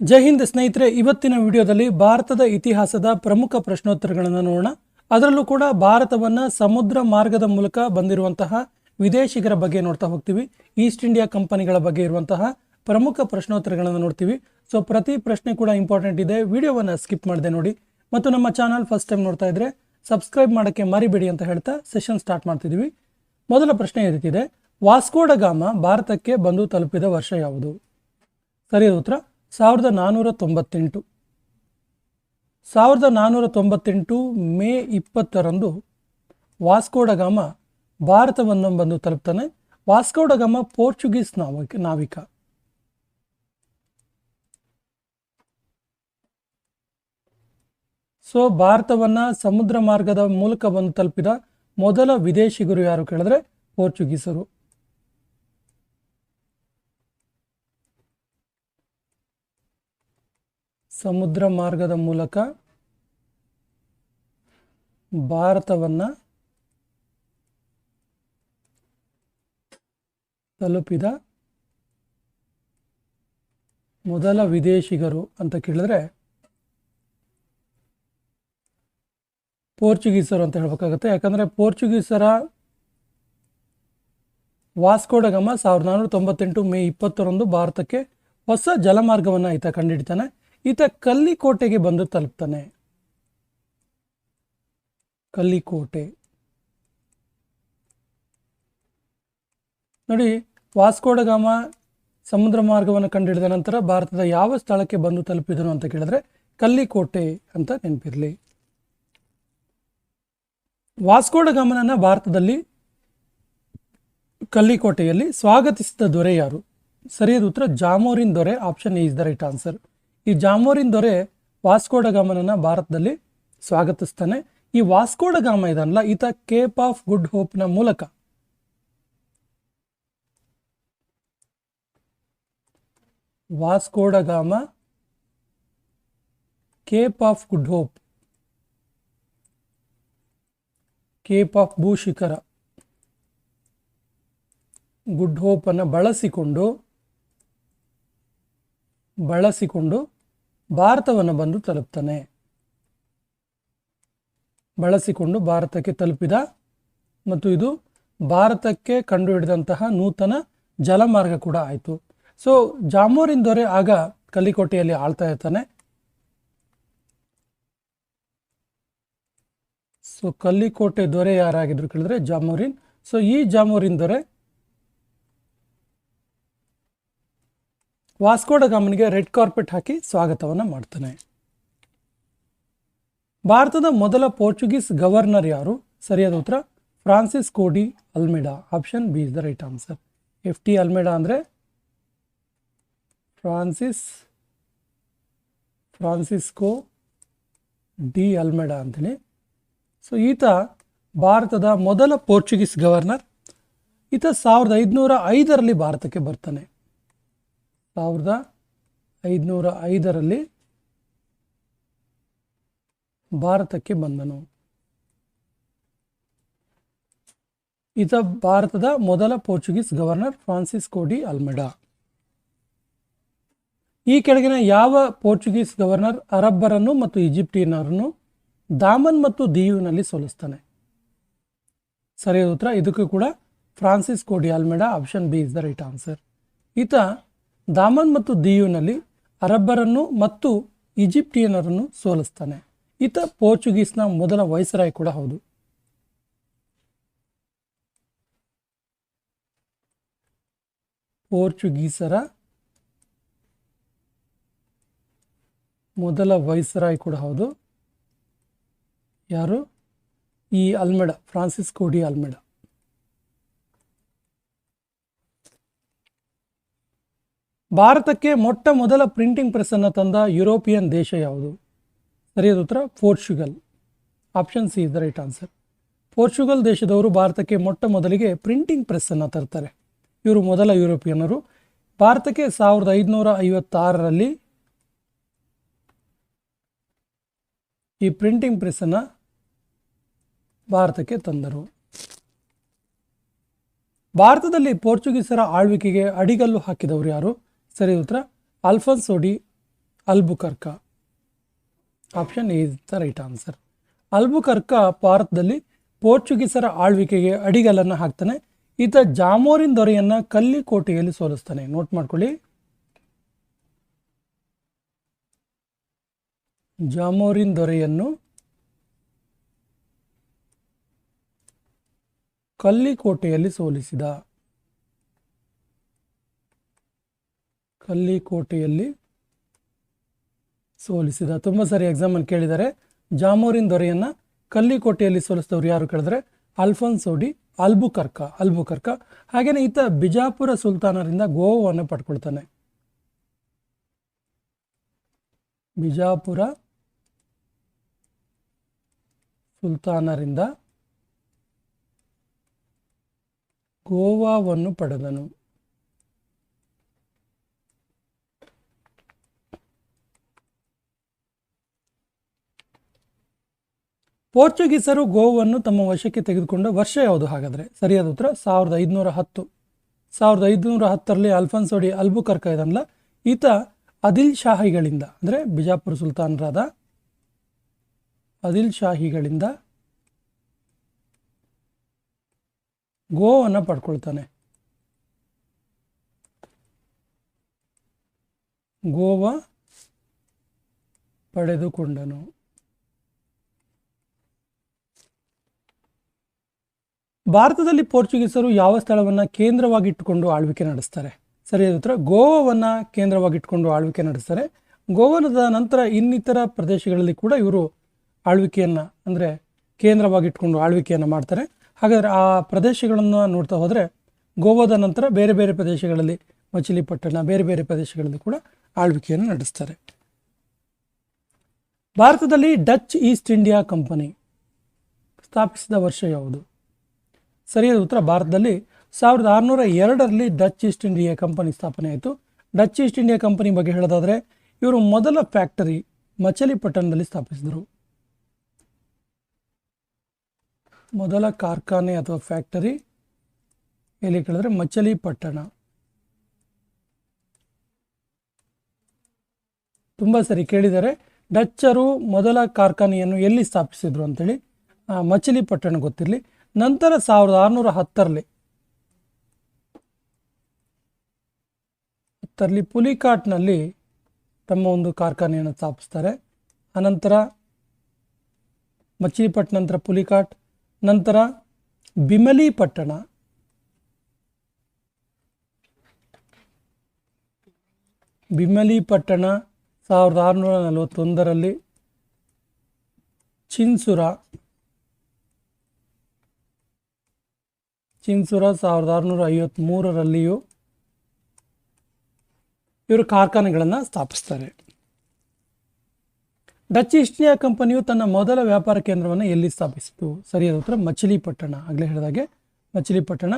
ಜೈ ಹಿಂದ್ ಸ್ನೇಹಿತರೆ, ಇವತ್ತಿನ ವಿಡಿಯೋದಲ್ಲಿ ಭಾರತದ ಇತಿಹಾಸದ ಪ್ರಮುಖ ಪ್ರಶ್ನೋತ್ತರಗಳನ್ನು ನೋಡೋಣ. ಅದರಲ್ಲೂ ಕೂಡ ಭಾರತವನ್ನ ಸಮುದ್ರ ಮಾರ್ಗದ ಮೂಲಕ ಬಂದಿರುವಂತಹ ವಿದೇಶಿಗರ ಬಗ್ಗೆ ನೋಡ್ತಾ ಹೋಗ್ತೀವಿ. ಈಸ್ಟ್ ಇಂಡಿಯಾ ಕಂಪನಿಗಳ ಬಗ್ಗೆ ಇರುವಂತಹ ಪ್ರಮುಖ ಪ್ರಶ್ನೋತ್ತರಗಳನ್ನು ನೋಡ್ತೀವಿ. ಸೊ ಪ್ರತಿ ಪ್ರಶ್ನೆ ಕೂಡ ಇಂಪಾರ್ಟೆಂಟ್ ಇದೆ. ವಿಡಿಯೋವನ್ನ ಸ್ಕಿಪ್ ಮಾಡದೆ ನೋಡಿ. ಮತ್ತು ನಮ್ಮ ಚಾನಲ್ ಫಸ್ಟ್ ಟೈಮ್ ನೋಡ್ತಾ ಇದ್ರೆ ಸಬ್ಸ್ಕ್ರೈಬ್ ಮಾಡೋಕ್ಕೆ ಮರಿಬೇಡಿ ಅಂತ ಹೇಳ್ತಾ ಸೆಷನ್ ಸ್ಟಾರ್ಟ್ ಮಾಡ್ತಿದ್ದೀವಿ. ಮೊದಲ ಪ್ರಶ್ನೆ ಈ ರೀತಿ ಇದೆ ವಾಸ್ಕೋಡ ಗಾಮ ಭಾರತಕ್ಕೆ ಬಂದು ತಲುಪಿದ ವರ್ಷ ಯಾವುದು? ಸರಿಯಾದ ಉತ್ತರ? ಸಾವಿರದ ನಾನ್ನೂರ ತೊಂಬತ್ತೆಂಟು. ಸಾವಿರದ ನಾನ್ನೂರ ತೊಂಬತ್ತೆಂಟು ಮೇ ಇಪ್ಪತ್ತರಂದು ವಾಸ್ಕೋಡಗಾಮ ಭಾರತವನ್ನು ಬಂದು ತಲುಪ್ತಾನೆ. ವಾಸ್ಕೋಡಗಾಮ ಪೋರ್ಚುಗೀಸ್ ನಾವಿಕ ನಾವಿಕ. ಸೊ, ಭಾರತವನ್ನ ಸಮುದ್ರ ಮಾರ್ಗದ ಮೂಲಕ ಬಂದು ತಲುಪಿದ ಮೊದಲ ವಿದೇಶಿಗರು ಯಾರು ಕೇಳಿದ್ರೆ ಪೋರ್ಚುಗೀಸರು. ಸಮುದ್ರ ಮಾರ್ಗದ ಮೂಲಕ ಭಾರತವನ್ನು ತಲುಪಿದ ಮೊದಲ ವಿದೇಶಿಗರು ಅಂತ ಕೇಳಿದ್ರೆ ಪೋರ್ಚುಗೀಸರು ಅಂತ ಹೇಳ್ಬೇಕಾಗತ್ತೆ. ಯಾಕಂದರೆ ಪೋರ್ಚುಗೀಸರ ವಾಸ್ಕೋಡಗಮ ಸಾವಿರದ ನಾನ್ನೂರ ತೊಂಬತ್ತೆಂಟು ಮೇ ಇಪ್ಪತ್ತರಂದು ಭಾರತಕ್ಕೆ ಹೊಸ ಜಲಮಾರ್ಗವನ್ನು ಈತ ಕಂಡುಹಿಡಿತಾನೆ ಈತ ಕಲ್ಲಿಕೋಟೆಗೆ ಬಂದು ತಲುಪ್ತಾನೆ. ಕಲ್ಲಿಕೋಟೆ. ನೋಡಿ ವಾಸ್ಕೋಡಗಾಮ ಸಮುದ್ರ ಮಾರ್ಗವನ್ನು ಕಂಡುಹಿಡಿದ ನಂತರ ಭಾರತದ ಯಾವ ಸ್ಥಳಕ್ಕೆ ಬಂದು ತಲುಪಿದನು ಅಂತ ಕೇಳಿದ್ರೆ ಕಲ್ಲಿಕೋಟೆ ಅಂತ ನೆನಪಿರಲಿ. ವಾಸ್ಕೋಡಗಾಮನನ್ನ ಭಾರತದಲ್ಲಿ ಕಲ್ಲಿಕೋಟೆಯಲ್ಲಿ ಸ್ವಾಗತಿಸಿದ ದೊರೆ ಯಾರು? ಸರಿಯಾದ ಉತ್ತರ, ಜಾಮೋರಿನ್ ದೊರೆ, option is the right answer. ಈ ಜಾಮೋರಿನ್ ದೊರೆ ವಾಸ್ಕೋಡಗಾಮನನ್ನ ಭಾರತದಲ್ಲಿ ಸ್ವಾಗತಿಸ್ತಾನೆ. ಈ ವಾಸ್ಕೋಡಗಾಮ ಇದನ್ನಲ್ಲ ಈತ ಕೇಪ್ ಆಫ್ ಗುಡ್ ಹೋಪ್ನ ಮೂಲಕ. Vasco da Gama cape of good hope. Cape of ಭೂಶಿಖರ. Good ಹೋಪನ್ನು ಬಳಸಿಕೊಂಡು ಬಳಸಿಕೊಂಡು ಭಾರತವನ್ನು ಬಂದು ತಲುಪ್ತಾನೆ. ಬಳಸಿಕೊಂಡು ಭಾರತಕ್ಕೆ ತಲುಪಿದ ಮತ್ತು ಇದು ಭಾರತಕ್ಕೆ ಕಂಡುಹಿಡಿದಂತಹ ನೂತನ ಜಲಮಾರ್ಗ ಕೂಡ ಆಯಿತು. ಸೊ ಜಾಮೂರಿನ್ ದೊರೆ ಆಗ ಕಲ್ಲಿಕೋಟೆಯಲ್ಲಿ ಆಳ್ತಾ ಇರ್ತಾನೆ. ಸೊ ಕಲ್ಲಿಕೋಟೆ ದೊರೆ ಯಾರಾಗಿದ್ರು ಕೇಳಿದ್ರೆ ಜಾಮೋರಿನ್. ಸೊ ಈ ಜಾಮೂರಿನ್ ದೊರೆ ವಾಸ್ಕೋಡ ಗಾಮನಿಗೆ ರೆಡ್ ಕಾರ್ಪೆಟ್ ಹಾಕಿ ಸ್ವಾಗತವನ್ನು ಮಾಡ್ತಾನೆ. ಭಾರತದ ಮೊದಲ ಪೋರ್ಚುಗೀಸ್ ಗವರ್ನರ್ ಯಾರು? ಸರಿಯಾದ ಉತ್ತರ, Francisco de Almeida. Option B is the right answer. F T Almeida ಅಂದರೆ ಫ್ರಾನ್ಸಿಸ್, ಫ್ರಾನ್ಸಿಸ್ಕೋ ಡಿ ಅಲ್ಮೆಡಾ ಅಂತೇಳಿ ಸೊ, ಈತ ಭಾರತದ ಮೊದಲ ಪೋರ್ಚುಗೀಸ್ ಗವರ್ನರ್. ಈತ ಸಾವಿರದ ಐದುನೂರ ಐದರಲ್ಲಿ ಭಾರತಕ್ಕೆ ಬರ್ತಾನೆ. ಸಾವಿರದ ಐದುನೂರ ಐದರಲ್ಲಿ ಭಾರತಕ್ಕೆ ಬಂದನು. ಈತ ಭಾರತದ ಮೊದಲ Portuguese governor Francisco de Almeida ಈ ಕೆಳಗಿನ ಯಾವ ಪೋರ್ಚುಗೀಸ್ ಗವರ್ನರ್ ಅರಬ್ಬರನ್ನು ಮತ್ತು ಈಜಿಪ್ಟಿಯನ್ನರನ್ನು ದಾಮನ್ ಮತ್ತು ದಿಯುನಲ್ಲಿ ಸೋಲಿಸ್ತಾನೆ? ಸರಿಯಾದ ಉತ್ತರ, ಇದಕ್ಕೂ ಕೂಡ Francisco de Almeida option B is the right answer. ಈತ ದಾಮನ್ ಮತ್ತು ದಿಯುನಲ್ಲಿ ಅರಬ್ಬರನ್ನು ಮತ್ತು ಈಜಿಪ್ಟಿಯನರನ್ನು ಸೋಲಿಸ್ತಾನೆ. ಈತ ಪೋರ್ಚುಗೀಸ್ನ ಮೊದಲ ವೈಸರಾಯ್ ಕೂಡ ಹೌದು. ಪೋರ್ಚುಗೀಸರ ಮೊದಲ ವೈಸರಾಯ್ ಕೂಡ ಹೌದು. ಯಾರು? ಈ ಅಲ್ಮೆಡ, ಫ್ರಾನ್ಸಿಸ್ಕೋ ಡಿ ಅಲ್ಮೆಡ. ಭಾರತಕ್ಕೆ ಮೊಟ್ಟ ಮೊದಲ ಪ್ರಿಂಟಿಂಗ್ ಪ್ರೆಸ್ಸನ್ನು ತಂದ ಯುರೋಪಿಯನ್ ದೇಶ ಯಾವುದು? ಸರಿಯಾದ ಉತ್ತರ Portugal option C is the right answer Portugal ದೇಶದವರು ಭಾರತಕ್ಕೆ ಮೊಟ್ಟ ಮೊದಲಿಗೆ ಪ್ರಿಂಟಿಂಗ್ ಪ್ರೆಸ್ಸನ್ನು ತರ್ತಾರೆ. ಇವರು ಮೊದಲ ಯುರೋಪಿಯನ್ನರು ಭಾರತಕ್ಕೆ ಸಾವಿರದ ಐದುನೂರ ಐವತ್ತಾರರಲ್ಲಿ ಈ ಪ್ರಿಂಟಿಂಗ್ ಪ್ರೆಸ್ಸನ್ನು ಭಾರತಕ್ಕೆ ತಂದರು. ಭಾರತದಲ್ಲಿ ಪೋರ್ಚುಗೀಸರ ಆಳ್ವಿಕೆಗೆ ಅಡಿಗಲ್ಲು ಹಾಕಿದವರು ಯಾರು? ಸರಿ, ಉತ್ತರ. Alfonso de Albuquerque. Option is the right answer. Albuquerque ಭಾರತದಲ್ಲಿ ಪೋರ್ಚುಗೀಸರ ಆಳ್ವಿಕೆಗೆ ಅಡಿಗಲನ್ನು ಹಾಕ್ತಾನೆ. ಈತ ಜಾಮೋರಿನ್ ದೊರೆಯನ್ನು ಕಲ್ಲಿಕೋಟೆಯಲ್ಲಿ ಸೋಲಿಸ್ತಾನೆ. ನೋಟ್ ಮಾಡ್ಕೊಳ್ಳಿ. ಜಾಮೋರಿನ್ ದೊರೆಯನ್ನು ಕಲ್ಲಿಕೋಟೆಯಲ್ಲಿ ಸೋಲಿಸಿದ. ಕಲ್ಲಿಕೋಟೆಯಲ್ಲಿ ಸೋಲಿಸಿದ. ತುಂಬ ಸರಿ ಎಕ್ಸಾಮಲ್ಲಿ ಕೇಳಿದ್ದಾರೆ. ಜಾಮೋರಿನ್ ದೊರೆಯನ್ನು ಕಲ್ಲಿಕೋಟೆಯಲ್ಲಿ ಸೋಲಿಸಿದವರು ಯಾರು ಕೇಳಿದ್ರೆ ಅಲ್ಫನ್ಸೋಡಿ ಅಲ್ಬುಕರ್ಕ ಅಲ್ಬುಕರ್ಕ. ಹಾಗೇನೆ ಈತ ಬಿಜಾಪುರ ಸುಲ್ತಾನರಿಂದ ಗೋವಾವನ್ನು ಪಡ್ಕೊಳ್ತಾನೆ. ಬಿಜಾಪುರ ಸುಲ್ತಾನರಿಂದ ಗೋವಾವನ್ನು ಪಡೆದನು. ಪೋರ್ಚುಗೀಸರು ಗೋವನ್ನು ತಮ್ಮ ವಶಕ್ಕೆ ತೆಗೆದುಕೊಂಡ ವರ್ಷ ಯಾವುದು ಹಾಗಾದರೆ? ಸರಿಯಾದ ಉತ್ತರ, ಸಾವಿರದ ಐದುನೂರ ಹತ್ತು. ಸಾವಿರದ ಐದುನೂರ ಹತ್ತರಲ್ಲಿ ಅಲ್ಫನ್ಸೋಡಿ ಅಲ್ಬುಕರ್ಕ ಇದನ್ನಲ್ಲ ಈತ ಅದಿಲ್ ಶಾಹಿಗಳಿಂದ, ಅಂದರೆ ಬಿಜಾಪುರ ಸುಲ್ತಾನರಾದ ಅದಿಲ್ ಶಾಹಿಗಳಿಂದ ಗೋವನ್ನು ಪಡ್ಕೊಳ್ತಾನೆ. ಗೋವಾ ಪಡೆದುಕೊಂಡನು. ಭಾರತದಲ್ಲಿ ಪೋರ್ಚುಗೀಸರು ಯಾವ ಸ್ಥಳವನ್ನು ಕೇಂದ್ರವಾಗಿಟ್ಟುಕೊಂಡು ಆಳ್ವಿಕೆ ನಡೆಸ್ತಾರೆ? ಸರಿಯಾದ ಉತ್ತರ. ಗೋವಾವನ್ನು ಕೇಂದ್ರವಾಗಿಟ್ಟುಕೊಂಡು ಆಳ್ವಿಕೆ ನಡೆಸ್ತಾರೆ. ಗೋವಾದ ನಂತರ ಇನ್ನಿತರ ಪ್ರದೇಶಗಳಲ್ಲಿ ಕೂಡ ಇವರು ಆಳ್ವಿಕೆಯನ್ನು, ಅಂದರೆ ಕೇಂದ್ರವಾಗಿಟ್ಕೊಂಡು ಆಳ್ವಿಕೆಯನ್ನು ಮಾಡ್ತಾರೆ. ಹಾಗಾದರೆ ಆ ಪ್ರದೇಶಗಳನ್ನು ನೋಡ್ತಾ ಹೋದರೆ ಗೋವಾದ ನಂತರ ಬೇರೆ ಬೇರೆ ಪ್ರದೇಶಗಳಲ್ಲಿ, ಮಚಿಲಿಪಟ್ಟಣ, ಬೇರೆ ಬೇರೆ ಪ್ರದೇಶಗಳಲ್ಲಿ ಕೂಡ ಆಳ್ವಿಕೆಯನ್ನು ನಡೆಸ್ತಾರೆ. ಭಾರತದಲ್ಲಿ ಡಚ್ ಈಸ್ಟ್ ಇಂಡಿಯಾ ಕಂಪನಿ ಸ್ಥಾಪಿಸಿದ ವರ್ಷ ಯಾವುದು? ಸರಿಯಾದ ಉತ್ತರ ಭಾರತದಲ್ಲಿ ಸಾವಿರದ ಆರುನೂರ ಎರಡರಲ್ಲಿ ಡಚ್ ಈಸ್ಟ್ ಇಂಡಿಯಾ ಕಂಪನಿ ಸ್ಥಾಪನೆ ಆಯಿತು. ಡಚ್ ಈಸ್ಟ್ ಇಂಡಿಯಾ ಕಂಪನಿ ಬಗ್ಗೆ ಹೇಳೋದಾದರೆ, ಇವರು ಮೊದಲ ಫ್ಯಾಕ್ಟರಿ ಮಚಲಿಪಟ್ಟಣದಲ್ಲಿ ಸ್ಥಾಪಿಸಿದರು. ಮೊದಲ ಕಾರ್ಖಾನೆ ಅಥವಾ ಫ್ಯಾಕ್ಟರಿ ಎಲ್ಲಿ ಕೇಳಿದ್ರೆ ಮಚಲಿಪಟ್ಟಣ. ತುಂಬ ಸರಿ ಕೇಳಿದರೆ ಡಚ್ಚರು ಮೊದಲ ಕಾರ್ಖಾನೆಯನ್ನು ಎಲ್ಲಿ ಸ್ಥಾಪಿಸಿದ್ರು ಅಂತೇಳಿ ಮಚಲಿಪಟ್ಟಣ ಗೊತ್ತಿರಲಿ. ನಂತರ ಸಾವಿರದ ಆರುನೂರ ಹತ್ತರಲ್ಲಿ. ಹತ್ತರಲ್ಲಿ ಪುಲಿಕಾಟ್ನಲ್ಲಿ ತಮ್ಮ ಒಂದು ಕಾರ್ಖಾನೆಯನ್ನು ಸ್ಥಾಪಿಸ್ತಾರೆ. ಅನಂತರ ಮಚಿಲಿಪಟ್ಟಣ ನಂತರ ಪುಲಿಕಾಟ್, ನಂತರ ಬಿಮಲಿಪಟ್ಟಣ. ಬಿಮಲಿಪಟ್ಟಣ ಸಾವಿರದ ಆರುನೂರ ನಲವತ್ತೊಂದರಲ್ಲಿ ಚಿನ್ಸುರ. ಚಿನ್ಸುರ ಸಾವಿರದ ಆರುನೂರ ಐವತ್ತ್ಮೂರರಲ್ಲಿಯೂ ಇವರು ಕಾರ್ಖಾನೆಗಳನ್ನು ಸ್ಥಾಪಿಸ್ತಾರೆ. ಡಚ್ ಈಸ್ಟ್ ಇಂಡಿಯಾ ಕಂಪನಿಯು ತನ್ನ ಮೊದಲ ವ್ಯಾಪಾರ ಕೇಂದ್ರವನ್ನು ಎಲ್ಲಿ ಸ್ಥಾಪಿಸಿತು? ಸರಿಯಾದ ಉತ್ತರ ಮಚಿಲಿಪಟ್ಟಣ. ಆಗಲೇ ಹೇಳಿದಾಗೆ ಮಚಿಲಿಪಟ್ಟಣ.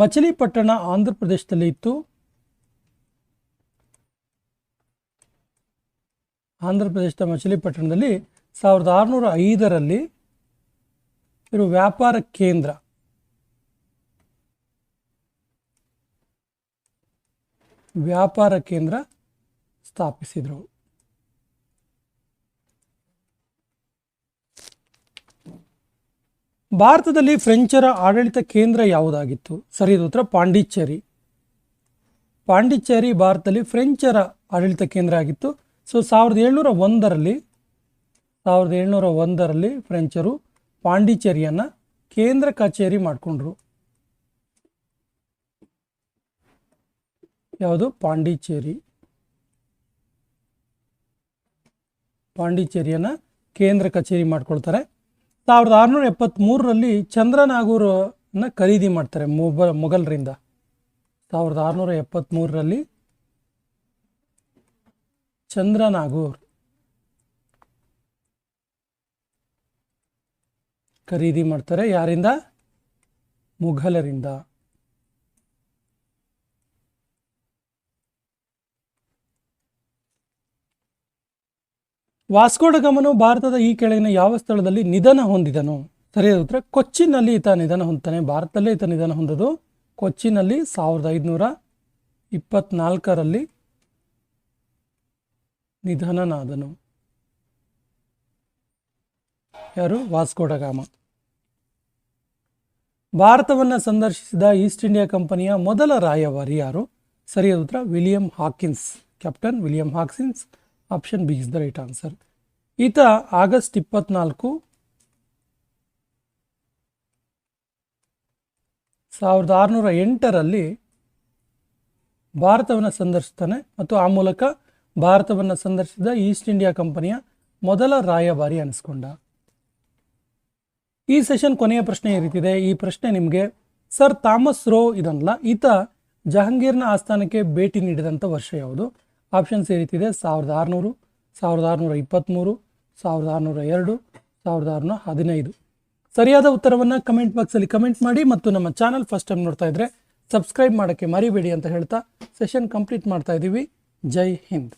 ಮಚಿಲಿಪಟ್ಟಣ ಆಂಧ್ರ ಪ್ರದೇಶದಲ್ಲಿ ಇತ್ತು. ಆಂಧ್ರ ಪ್ರದೇಶದ ಮಚಿಲಿಪಟ್ಟಣದಲ್ಲಿ ಸಾವಿರದ ಆರುನೂರ ಐದರಲ್ಲಿ ಇವರು ವ್ಯಾಪಾರ ಕೇಂದ್ರ ವ್ಯಾಪಾರ ಕೇಂದ್ರ ಸ್ಥಾಪಿಸಿದರು. ಭಾರತದಲ್ಲಿ ಫ್ರೆಂಚರ ಆಡಳಿತ ಕೇಂದ್ರ ಯಾವುದಾಗಿತ್ತು? ಸರಿಯಾದ ಉತ್ತರ. ಪಾಂಡಿಚೇರಿ. ಪಾಂಡಿಚೇರಿ ಭಾರತದಲ್ಲಿ ಫ್ರೆಂಚರ ಆಡಳಿತ ಕೇಂದ್ರ ಆಗಿತ್ತು. ಸೊ, ಸಾವಿರದ ಏಳ್ನೂರ ಒಂದರಲ್ಲಿ, ಸಾವಿರದ ಏಳ್ನೂರ ಒಂದರಲ್ಲಿ ಫ್ರೆಂಚರು ಪಾಂಡಿಚೇರಿಯನ್ನು ಕೇಂದ್ರ ಕಚೇರಿ ಮಾಡಿಕೊಂಡ್ರು. ಯಾವುದು? ಪಾಂಡಿಚೇರಿ. ಪಾಂಡಿಚೇರಿಯನ್ನು ಕೇಂದ್ರ ಕಚೇರಿ ಮಾಡ್ಕೊಳ್ತಾರೆ. ಸಾವಿರದ ಆರುನೂರ ಎಪ್ಪತ್ತ್ಮೂರರಲ್ಲಿ ಚಂದ್ರನಾಗೂರನ್ನ ಖರೀದಿ ಮಾಡ್ತಾರೆ ಮೊಬ, ಮೊಘಲರಿಂದ. ಸಾವಿರದ ಆರುನೂರ ಎಪ್ಪತ್ತ್ಮೂರರಲ್ಲಿ ಚಂದ್ರನಾಗೂರ್ ಖರೀದಿ ಮಾಡ್ತಾರೆ ಯಾರಿಂದ? ಮುಘಲರಿಂದ. ವಾಸ್ಕೋಡಗಮನು ಭಾರತದ ಈ ಕೆಳಗಿನ ಯಾವ ಸ್ಥಳದಲ್ಲಿ ನಿಧನ ಹೊಂದಿದನು? ಸರಿಯಾದ ಉತ್ತರ, ಕೊಚ್ಚಿನಲ್ಲಿ ಈತ ನಿಧನ ಹೊಂದ್ತಾನೆ. ಭಾರತದಲ್ಲೇ ಈತ ನಿಧನ ಹೊಂದದು. ಕೊಚ್ಚಿನಲ್ಲಿ ಸಾವಿರದ ಐದುನೂರ ಇಪ್ಪತ್ನಾಲ್ಕರಲ್ಲಿ ನಿಧನನಾದನು. ಯಾರು? ವಾಸ್ಕೋಡಗಾಮ ಭಾರತವನ್ನು ಸಂದರ್ಶಿಸಿದ ಈಸ್ಟ್ ಇಂಡಿಯಾ ಕಂಪನಿಯ ಮೊದಲ ರಾಯಭಾರಿ ಯಾರು? ಸರಿಯಾದ ಉತ್ತರ, William Hawkins. Captain William Hawkins. Option B is the right answer ಈತ ಆಗಸ್ಟ್ ಇಪ್ಪತ್ನಾಲ್ಕು ಸಾವಿರದ ಆರುನೂರ ಎಂಟರಲ್ಲಿ ಭಾರತವನ್ನು ಸಂದರ್ಶಿಸ್ತಾನೆ ಮತ್ತು ಆ ಮೂಲಕ ಭಾರತವನ್ನು ಸಂದರ್ಶಿಸಿದ ಈಸ್ಟ್ ಇಂಡಿಯಾ ಕಂಪನಿಯ ಮೊದಲ ರಾಯಭಾರಿ ಅನಿಸ್ಕೊಂಡ. ಈ ಸೆಷನ್ ಕೊನೆಯ ಪ್ರಶ್ನೆ ಈ ಈ ಪ್ರಶ್ನೆ ನಿಮಗೆ, ಸರ್ ಥಾಮಸ್ ರೋ ಇದನ್ನಲ್ಲ ಈತ ಜಹಾಂಗೀರ್ನ ಆಸ್ಥಾನಕ್ಕೆ ಭೇಟಿ ನೀಡಿದಂಥ ವರ್ಷ ಯಾವುದು? ಆಪ್ಷನ್ಸ್ ಈ ರೀತಿದೆ ಸಾವಿರದ ಆರುನೂರು, ಸಾವಿರದ ಆರುನೂರ ಇಪ್ಪತ್ತ್ಮೂರು ಸಾವಿರದ ಆರುನೂರ ಎರಡು, ಸಾವಿರದ ಆರುನೂರ ಹದಿನೈದು. ಸರಿಯಾದ ಉತ್ತರವನ್ನು ಕಮೆಂಟ್ ಬಾಕ್ಸಲ್ಲಿ ಕಮೆಂಟ್ ಮಾಡಿ ಮತ್ತು ನಮ್ಮ ಚಾನಲ್ ಫಸ್ಟ್ ಟೈಮ್ ನೋಡ್ತಾ ಇದ್ದರೆ ಸಬ್ಸ್ಕ್ರೈಬ್ ಮಾಡೋಕ್ಕೆ ಮರಿಬೇಡಿ ಅಂತ ಹೇಳ್ತಾ ಸೆಷನ್ ಕಂಪ್ಲೀಟ್ ಮಾಡ್ತಾ ಇದ್ದೀವಿ. ಜೈ ಹಿಂದ್.